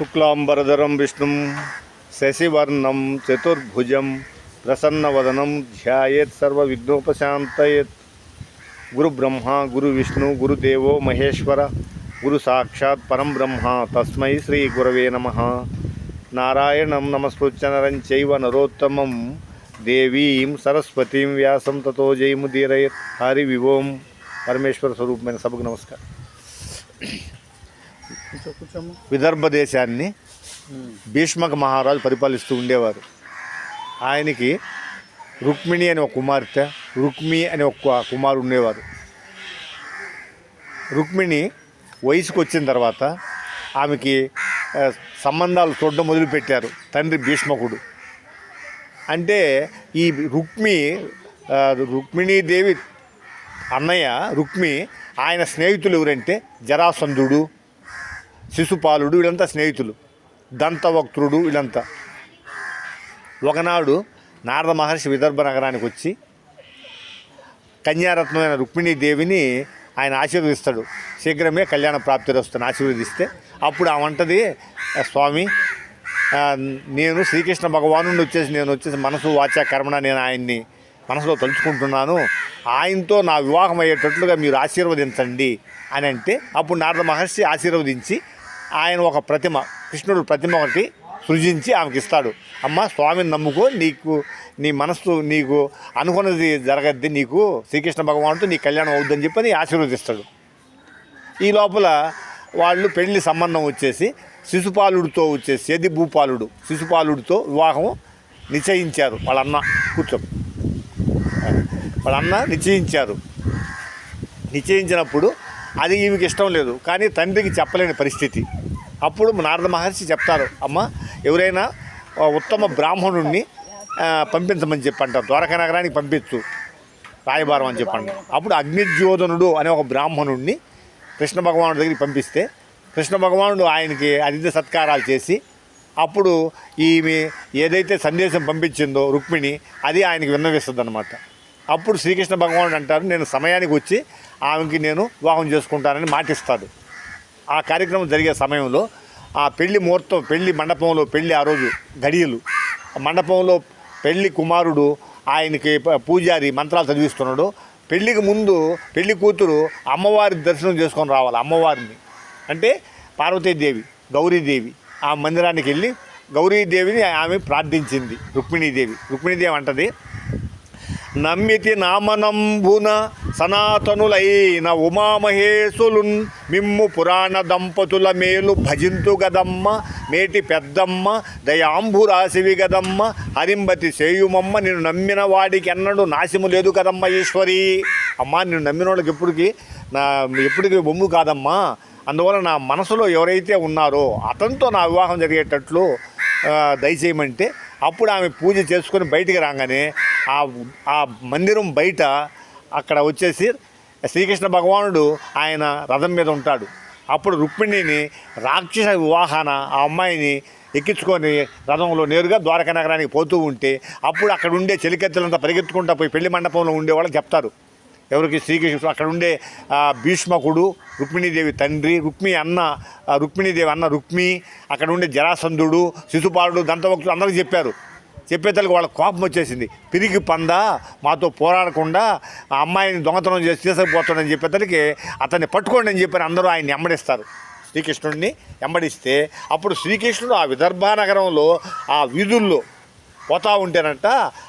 శుక్లాంబరధరం విష్ణుం శశివర్ణం చతుర్భుజం ప్రసన్నవదనం ధ్యాయేత్ సర్వ విఘ్నోపశాంతయేత్ గురు బ్రహ్మ గురు విష్ణు గురుదేవో మహేశ్వర గురు సాక్షాత్ పరం బ్రహ్మ తస్మై శ్రీ గురవే నమ. నారాయణం నమస్కృత్య నరం చైవ నరోత్తమం. దేవీం సరస్వతీం వ్యాసం తతో జయముదీరయత్. హరి వివోం పరమేశ్వర స్వరూపమైన సభకు నమస్కారం. విదర్భ దేశాన్ని భీష్మక మహారాజు పరిపాలిస్తూ ఉండేవారు. ఆయనకి రుక్మిణి అనే ఒక కుమార్తె రుక్మి అనే ఒక కుమారుడు ఉండేవారు. రుక్మిణి వయసుకు వచ్చిన తర్వాత ఆమెకి సంబంధాలు చూడడం మొదలుపెట్టారు తండ్రి భీష్మకుడు. అంటే ఈ రుక్మి రుక్మిణీదేవి అన్నయ్య రుక్మి ఆయన స్నేహితులు ఎవరంటే జరాసంధుడు శిశుపాలుడు వీళ్ళంతా స్నేహితులు దంతవక్త్రుడు వీళ్ళంతా. ఒకనాడు నారద మహర్షి విదర్భ నగరానికి వచ్చి కన్యారత్నమైన రుక్మిణీదేవిని ఆయన ఆశీర్వదిస్తాడు. శీఘ్రమే కళ్యాణ ప్రాప్తి వస్తాను ఆశీర్వదిస్తే అప్పుడు ఆ వంటది స్వామి నేను శ్రీకృష్ణ భగవాను వచ్చేసి నేను వచ్చేసి మనసు వాచా కర్మణ నేను ఆయన్ని మనసులో తలుచుకుంటున్నాను. ఆయనతో నా వివాహం అయ్యేటట్లుగా మీరు ఆశీర్వదించండి అని అంటే అప్పుడు నారద మహర్షి ఆశీర్వదించి ఆయన ఒక ప్రతిమ కృష్ణుడు ప్రతిమ ఒకటి సృజించి ఆమెకి ఇస్తాడు. అమ్మ స్వామిని నమ్ముకో నీకు నీ మనస్సు నీకు అనుకున్నది జరగద్ది నీకు శ్రీకృష్ణ భగవానుతో నీ కళ్యాణం అవుద్దని చెప్పని ఆశీర్వదిస్తాడు. ఈ లోపల వాళ్ళు పెళ్ళి సంబంధం వచ్చేసి శిశుపాలుడితో వచ్చేసి సేది భూపాలుడు శిశుపాలుడితో వివాహం నిశ్చయించారు వాళ్ళ అన్న కూర్చో వాళ్ళ అన్న నిశ్చయించారు. నిశ్చయించినప్పుడు అది ఈమెకి ఇష్టం లేదు కానీ తండ్రికి చెప్పలేని పరిస్థితి. అప్పుడు నారద మహర్షి చెప్తారు అమ్మ ఎవరైనా ఉత్తమ బ్రాహ్మణుణ్ణి పంపించమని చెప్పంట ద్వారకా నగరానికి పంపించు. రాయబారం అని చెప్పండి అప్పుడు అగ్నిజ్యోధనుడు అనే ఒక బ్రాహ్మణుడిని కృష్ణ భగవానుడి దగ్గరికి పంపిస్తే కృష్ణ భగవానుడు ఆయనకి అతిథి సత్కారాలు చేసి అప్పుడు ఈమె ఏదైతే సందేశం పంపించిందో రుక్మిణి అది ఆయనకి విన్నవిస్తుంది అనమాట అప్పుడు శ్రీకృష్ణ భగవానుడు అంటారు నేను సమయానికి వచ్చి ఆమెకి నేను వివాహం చేసుకుంటానని మాటిస్తాడు. ఆ కార్యక్రమం జరిగే సమయంలో ఆ పెళ్ళి ముహూర్తం పెళ్ళి మండపంలో పెళ్ళి ఆ రోజు గడియలు మండపంలో పెళ్ళి కుమారుడు ఆయనకి పూజారి మంత్రాలు చదివిస్తున్నాడు. పెళ్ళికి ముందు పెళ్ళి కూతురు అమ్మవారి దర్శనం చేసుకొని రావాలి అమ్మవారిని. అంటే పార్వతీదేవి గౌరీదేవి ఆ మందిరానికి వెళ్ళి గౌరీదేవిని ఆమె ప్రార్థించింది రుక్మిణీదేవి. రుక్మిణీదేవి అంటది నమ్మితి నామనంబున సనాతనులైన ఉమామహేశులున్ మిమ్ము పురాణ దంపతుల మేలు భజింతు గదమ్మ మేటి పెద్దమ్మ దయాంబురాశివి గదమ్మ హరింబతి సేయుమమ్మ నిన్ను నమ్మిన వాడికి ఎన్నడూ నాశము లేదు కదమ్మ ఈశ్వరి. అమ్మా నిన్ను నమ్మిన వాళ్ళకి ఎప్పటికీ నా ఎప్పటికీ బొమ్ము కాదమ్మా. అందువల్ల నా మనసులో ఎవరైతే ఉన్నారో అతనితో నా వివాహం జరిగేటట్లు దయచేయమంటే అప్పుడు ఆమె పూజ చేసుకొని బయటికి రాగానే ఆ మందిరం బయట అక్కడ వచ్చేసి శ్రీకృష్ణ భగవానుడు ఆయన రథం మీద ఉంటాడు. అప్పుడు రుక్మిణిని రాక్షస వివాహాన ఆ అమ్మాయిని ఎక్కించుకొని రథంలో నేరుగా ద్వారకా నగరానికి పోతూ ఉంటే అప్పుడు అక్కడ ఉండే చెలికెత్తలంతా పరిగెత్తుకుంటా పోయి పెళ్ళి మండపంలో ఉండే వాళ్ళు చెప్తారు. ఎవరికి శ్రీకృష్ణుడు అక్కడ ఉండే భీష్మకుడు రుక్మిణీదేవి తండ్రి రుక్మి అన్న రుక్మిణీదేవి అన్న రుక్మి అక్కడ ఉండే జరాసంధుడు శిశుపాలుడు దంతభక్తుడు అందరికీ చెప్పారు. చెప్పేతలకు వాళ్ళ కోపం వచ్చేసింది. పిరికి పంద మాతో పోరాడకుండా ఆ అమ్మాయిని దొంగతనం చేసి తీసుకుపోతాడని చెప్పేతలకి అతన్ని పట్టుకోండి అని చెప్పి అందరూ ఆయన్ని వెంబడిస్తారు శ్రీకృష్ణుడిని ఎంబడిస్తే అప్పుడు శ్రీకృష్ణుడు ఆ విదర్భానగరంలో ఆ వీధుల్లో పోతా ఉంటేనంట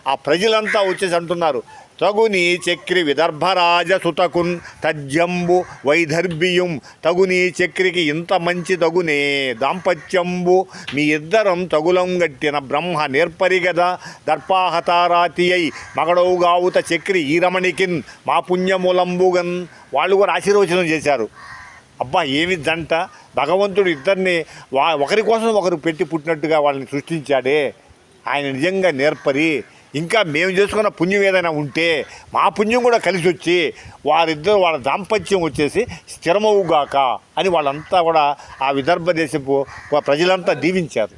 ఆ ప్రజలంతా వచ్చేసి అంటున్నారు తగుని చక్రి విదర్భరాజ సుతకున్ తజ్జంబు వైదర్భియం. తగుని చక్రికి ఇంత మంచి తగునే దాంపత్యంబు. మీ ఇద్దరం తగులం గట్టిన బ్రహ్మ నేర్పరిగద దర్పాహతారాతి అయి మగడవుగావుత చక్రి ఈ రమణికిన్ మా పుణ్యములంబుగన్. వాళ్ళు కూడా ఆశీర్వచనం చేశారు. అబ్బా ఏమి దంట? భగవంతుడు ఇద్దరిని వా ఒకరి కోసం ఒకరు పెట్టి పుట్టినట్టుగా వాళ్ళని సృష్టించాడే. ఆయన నిజంగా నేర్పరి. ఇంకా మేము చేసుకున్న పుణ్యం ఏదైనా ఉంటే మా పుణ్యం కూడా కలిసి వచ్చి వారిద్దరు వాళ్ళ దాంపత్యం వచ్చేసి స్థిరమవుగాక అని వాళ్ళంతా కూడా ఆ విదర్భ దేశపు ప్రజలంతా దీవించారు.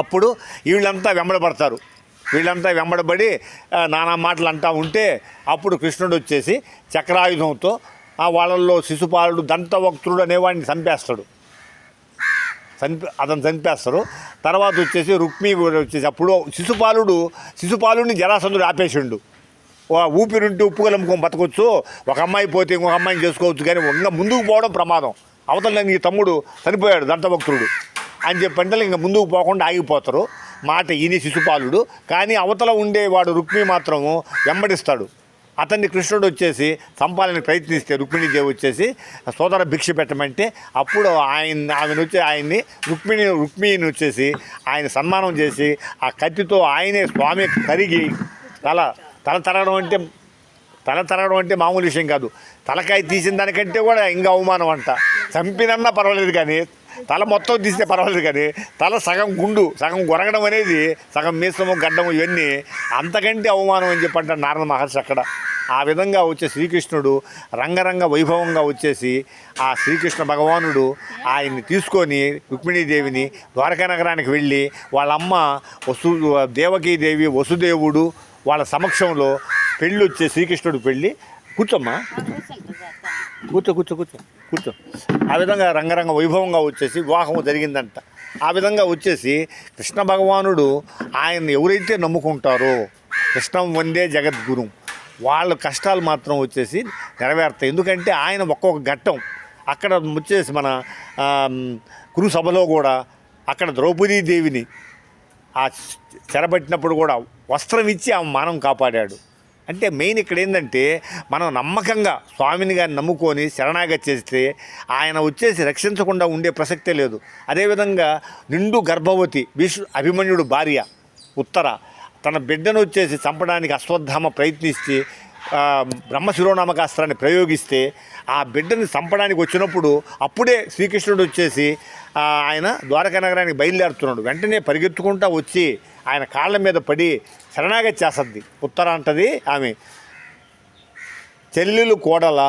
అప్పుడు వీళ్ళంతా వెంబడబడతారు. వీళ్ళంతా వెంబడబడి నానా మాటలు అంటూ ఉంటే అప్పుడు కృష్ణుడు వచ్చేసి చక్రాయుధంతో ఆ వాళ్ళల్లో శిశుపాలుడు దంతవక్తుడు అనేవాడిని చంపేస్తాడు. చనిపి అతను చనిపేస్తారు తర్వాత వచ్చేసి రుక్మి కూడా వచ్చేసి అప్పుడు శిశుపాలుడు శిశుపాలుడిని జరాసంధుడు ఆపేసిండు. ఊపిరింటూ ఉప్పు కలుపుకొని బతకొచ్చు ఒక అమ్మాయి పోతే ఇంకొక అమ్మాయిని చేసుకోవచ్చు కానీ ఇంకా ముందుకు పోవడం ప్రమాదం. అవతల నీ తమ్ముడు చనిపోయాడు దంతభక్తుడు. అని చెప్పంటే ఇంకా ముందుకు పోకుండా ఆగిపోతారు. మాట ఈయన శిశుపాలుడు. కానీ అవతల ఉండేవాడు రుక్మి మాత్రము వెంబడిస్తాడు. అతన్ని కృష్ణుడు వచ్చేసి చంపాలని ప్రయత్నిస్తే రుక్మిణీదేవి వచ్చేసి సోదర భిక్ష పెట్టమంటే అప్పుడు ఆయన ఆమెను వచ్చి ఆయన్ని రుక్మిణి రుక్మిణిని వచ్చేసి ఆయన సన్మానం చేసి ఆ కత్తితో ఆయనే స్వామి కరిగి తల తల తరగడం అంటే తల తరగడం అంటే మామూలు విషయం కాదు. తలకాయ తీసిన దానికంటే కూడా ఇంకా అవమానం అంట. చంపినన్నా పర్వాలేదు కానీ తల మొత్తం తీస్తే పర్వాలేదు కానీ తల సగం గుండు సగం గొరగడం అనేది సగం మీసము గడ్డము ఇవన్నీ అంతకంటే అవమానం అని చెప్పంట నారద మహర్షి అక్కడ. ఆ విధంగా వచ్చే శ్రీకృష్ణుడు రంగరంగ వైభవంగా వచ్చేసి ఆ శ్రీకృష్ణ భగవానుడు ఆయన్ని తీసుకొని రుక్మిణీదేవిని ద్వారకా నగరానికి వెళ్ళి వాళ్ళ అమ్మ వసు దేవకీదేవి వసుదేవుడు వాళ్ళ సమక్షంలో పెళ్ళి వచ్చే శ్రీకృష్ణుడు పెళ్ళి కూర్చోమ్మా కూర్చో కూర్చో కూర్చో. కూర్చో. ఆ విధంగా రంగరంగ వైభవంగా వచ్చేసి వివాహం జరిగిందంట. ఆ విధంగా వచ్చేసి కృష్ణ భగవానుడు ఆయన ఎవరైతే నమ్ముకుంటారో కృష్ణం వందే జగద్గురు వాళ్ళ కష్టాలు మాత్రం వచ్చేసి నెరవేరుతాయి. ఎందుకంటే ఆయన ఒక్కొక్క ఘట్టం. అక్కడ వచ్చేసి మన ఆమ్, కురు సభలో కూడా అక్కడ ద్రౌపదీదేవిని ఆ చెరబట్టినప్పుడు కూడా వస్త్రం ఇచ్చి ఆమె మానం కాపాడాడు. అంటే మెయిన్ ఇక్కడ ఏంటంటే మనం నమ్మకంగా స్వామిని గారిని నమ్ముకొని శరణాగతి చేస్తే ఆయన వచ్చేసి రక్షించకుండా ఉండే ప్రసక్తే లేదు. అదేవిధంగా నిండు గర్భవతి విష్ణు అభిమన్యుడు భార్య ఉత్తర తన బిడ్డను వచ్చేసి చంపడానికి అశ్వత్థామ ప్రయత్నిస్తే బ్రహ్మ శిరోనామకాస్త్రాన్ని ప్రయోగిస్తే ఆ బిడ్డని చంపడానికి వచ్చినప్పుడు అప్పుడే శ్రీకృష్ణుడు వచ్చేసి ఆయన ద్వారకా నగరానికి బయలుదేరుతున్నాడు. వెంటనే పరిగెత్తుకుంటా వచ్చి ఆయన కాళ్ళ మీద పడి శరణాగతి చేస్తుంది. ఉత్తర అంటది ఆమె చెల్లెలు కోడల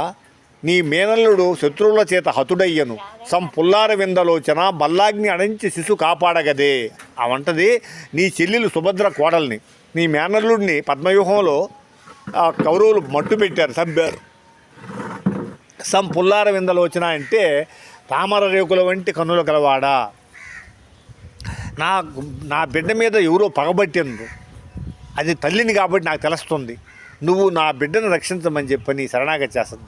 నీ మేనల్లుడు శత్రువుల చేత హతుడయ్యను. సం పుల్లార విందలోచన బల్లాగ్ని అణించి శిశు కాపాడగదే అవంటది నీ చెల్లెలు సుభద్ర కోడల్ని నీ మేనల్లుడిని పద్మవ్యూహంలో కౌరవులు మట్టు పెట్టారు. చంపారు సం పుల్లార విందలోచన అంటే తామర రేకుల వంటి కన్నుల గలవాడా? నా నా బిడ్డ మీద ఎవరో పగబట్టింది అది తల్లిని కాబట్టి నాకు తెలుస్తుంది. నువ్వు నా బిడ్డను రక్షించమని చెప్పని శరణాగతి చేస్తుంది.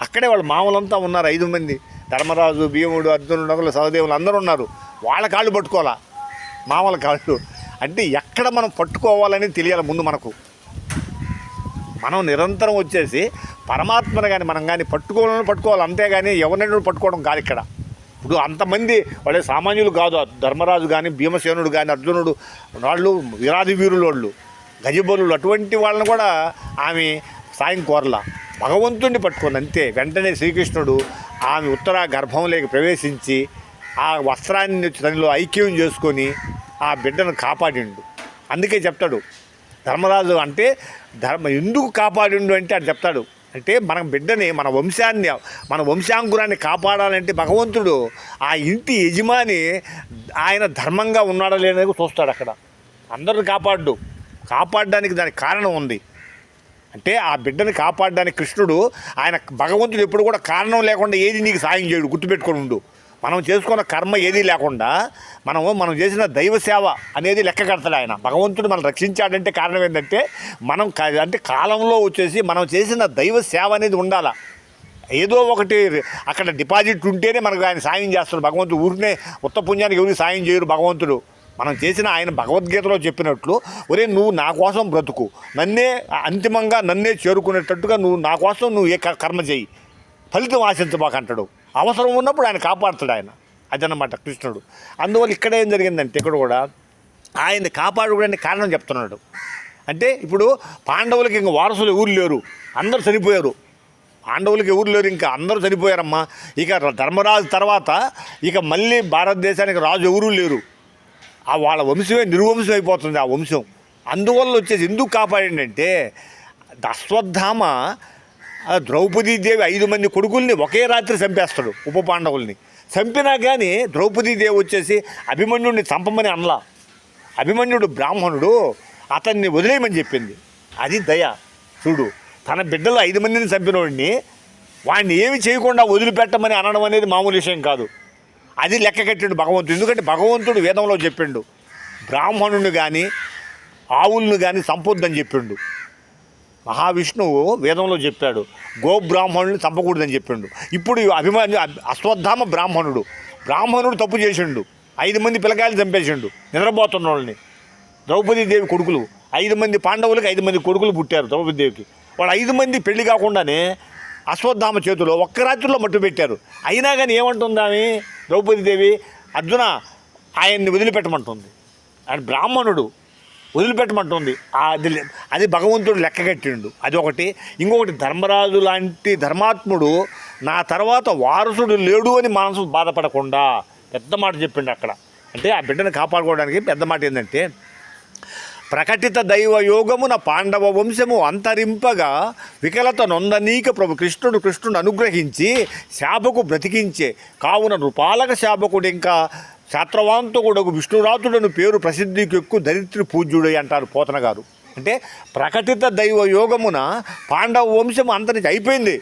అక్కడే వాళ్ళు మామూలంతా ఉన్నారు. ఐదు మంది. ధర్మరాజు భీముడు అర్జునుడు నకులు సహదేవులు అందరూ ఉన్నారు. వాళ్ళ కాళ్ళు పట్టుకోవాలా? మామూలు కాళ్ళు. అంటే ఎక్కడ మనం పట్టుకోవాలని తెలియాలి ముందు మనకు. మనం నిరంతరం వచ్చేసి పరమాత్మను కానీ మనం కానీ పట్టుకోవాలని పట్టుకోవాలి. అంతేగాని ఎవరినైనా పట్టుకోవడం కాదు ఇక్కడ. ఇప్పుడు అంతమంది వాళ్ళే సామాన్యులు కాదు. ధర్మరాజు కానీ భీమసేనుడు కానీ అర్జునుడు వాళ్ళు వీరాది వీరులు వాళ్ళు గజబలులు అటువంటి వాళ్ళని కూడా ఆమె సాయం కోరల. భగవంతుడిని పట్టుకుంది అంతే. వెంటనే శ్రీకృష్ణుడు ఆమె ఉత్తర గర్భంలోకి ప్రవేశించి ఆ వస్త్రాన్ని తనలో దానిలో ఐక్యం చేసుకొని ఆ బిడ్డను కాపాడిండు. అందుకే చెప్తాడు ధర్మరాజు అంటే ధర్మ ఎందుకు కాపాడిండు అంటే అని చెప్తాడు. అంటే మన బిడ్డని మన వంశాన్ని మన వంశాంకురాన్ని కాపాడాలంటే భగవంతుడు ఆ ఇంటి యజమాని ఆయన ధర్మంగా ఉన్నాడా లేదని చూస్తాడు అక్కడ. అందరిని కాపాడు. కాపాడడానికి దానికి కారణం ఉంది. అంటే ఆ బిడ్డని కాపాడడానికి కృష్ణుడు ఆయన భగవంతుడు ఎప్పుడు కూడా కారణం లేకుండా ఏది నీకు సాయం చేయడు గుర్తుపెట్టుకొని ఉండు. మనం చేసుకున్న కర్మ ఏదీ లేకుండా మనము మనం చేసిన దైవ సేవ అనేది లెక్క కడతాడు ఆయన. భగవంతుడు మనం రక్షించాడంటే కారణం ఏంటంటే మనం అంటే కాలంలో వచ్చేసి మనం చేసిన దైవ సేవ అనేది ఉండాలా. ఏదో ఒకటి అక్కడ డిపాజిట్ ఉంటేనే మనకు ఆయన సాయం చేస్తాడు. భగవంతుడు ఊరినే ఉత్త పుణ్యానికి ఎవరికి సాయం చేయరు భగవంతుడు. మనం చేసిన ఆయన భగవద్గీతలో చెప్పినట్లు ఒరే నువ్వు నా కోసం బ్రతుకు. నన్నే అంతిమంగా నన్నే చేరుకునేటట్టుగా నువ్వు నా కోసం నువ్వు ఏ కర్మ చేయి. ఫలితం ఆశించబాకంటాడు. అవసరం ఉన్నప్పుడు ఆయన కాపాడుతాడు ఆయన. అదన్నమాట కృష్ణుడు. అందువల్ల ఇక్కడ ఏం జరిగిందంటే ఇక్కడ కూడా ఆయన్ని కాపాడుకోవడానికి కారణం చెప్తున్నాడు. అంటే ఇప్పుడు పాండవులకి ఇంక వారసులు ఎవరు లేరు. అందరూ చనిపోయారు. పాండవులకి ఎవరు లేరు ఇంకా అందరూ చనిపోయారమ్మా. ఇక ధర్మరాజు తర్వాత ఇక మళ్ళీ భారతదేశానికి రాజు ఎవరు లేరు. ఆ వాళ్ళ వంశమే నిర్వంశం అయిపోతుంది ఆ వంశం. అందువల్ల వచ్చేసి ఎందుకు కాపాడిందంటే అశ్వత్థామ ద్రౌపదీదేవి ఐదు మంది కొడుకుల్ని ఒకే రాత్రి చంపేస్తాడు ఉప పాండవుల్ని. చంపినా కానీ ద్రౌపదీదేవి వచ్చేసి అభిమన్యుడిని చంపమని అనలా. అభిమన్యుడు బ్రాహ్మణుడు అతన్ని వదిలేయమని చెప్పింది. అది దయ. చూడు తన బిడ్డలు ఐదు మందిని చంపినోడిని వాడిని ఏమి చేయకుండా వదిలిపెట్టమని అనడం అనేది మామూలు విషయం కాదు. అది లెక్క కట్టిండు భగవంతుడు. ఎందుకంటే భగవంతుడు వేదంలో చెప్పిండు. బ్రాహ్మణుని కానీ ఆవులను కానీ సంపొద్దని చెప్పిండు. మహావిష్ణువు వేదంలో చెప్పాడు గోబ్రాహ్మణుని చంపకూడదని చెప్పిండు. ఇప్పుడు అభిమాని అభిమాన్యు అశ్వత్థామ బ్రాహ్మణుడు. బ్రాహ్మణుడు తప్పు చేసిండు. ఐదు మంది పిల్లకాయలు చంపేసిండు నిద్రపోతున్న వాళ్ళని ద్రౌపదీదేవి కొడుకులు. ఐదు మంది పాండవులకు ఐదు మంది కొడుకులు పుట్టారు ద్రౌపదీదేవికి వాళ్ళు ఐదు మంది పెళ్ళి కాకుండానే అశ్వత్థామ చేతిలో ఒక్క రాత్రిలో మట్టు పెట్టారు. అయినా కానీ ఏమంటుందామి ఆమె? ద్రౌపదీదేవి అర్జున ఆయన్ని వదిలిపెట్టమంటుంది. ఆయన బ్రాహ్మణుడు. వదిలిపెట్టమంటుంది. అది అది భగవంతుడు లెక్కగట్టిండు అది ఒకటి. ఇంకొకటి ధర్మరాజు లాంటి ధర్మాత్ముడు నా తర్వాత వారసుడు లేడు అని మనసు బాధపడకుండా పెద్ద మాట చెప్పిండు అక్కడ. అంటే ఆ బిడ్డను కాపాడుకోవడానికి పెద్ద మాట ఏంటంటే ప్రకటిత దైవ యోగమున పాండవ వంశము అంతరింపగా వికలత నొందనీక ప్రభు కృష్ణుడు కృష్ణుడు అనుగ్రహించి శాపకు బ్రతికించే. కావున నృపాలక శాపకుడు ఇంకా శాత్రవాంతకుడకు విష్ణురాతుడను పేరు ప్రసిద్ధికి ఎక్కువ దరిద్ర పూజ్యుడై అంటారు పోతన గారు. అంటే ప్రకటిత దైవ యోగమున పాండవ వంశం అంతరించి అయిపోయింది.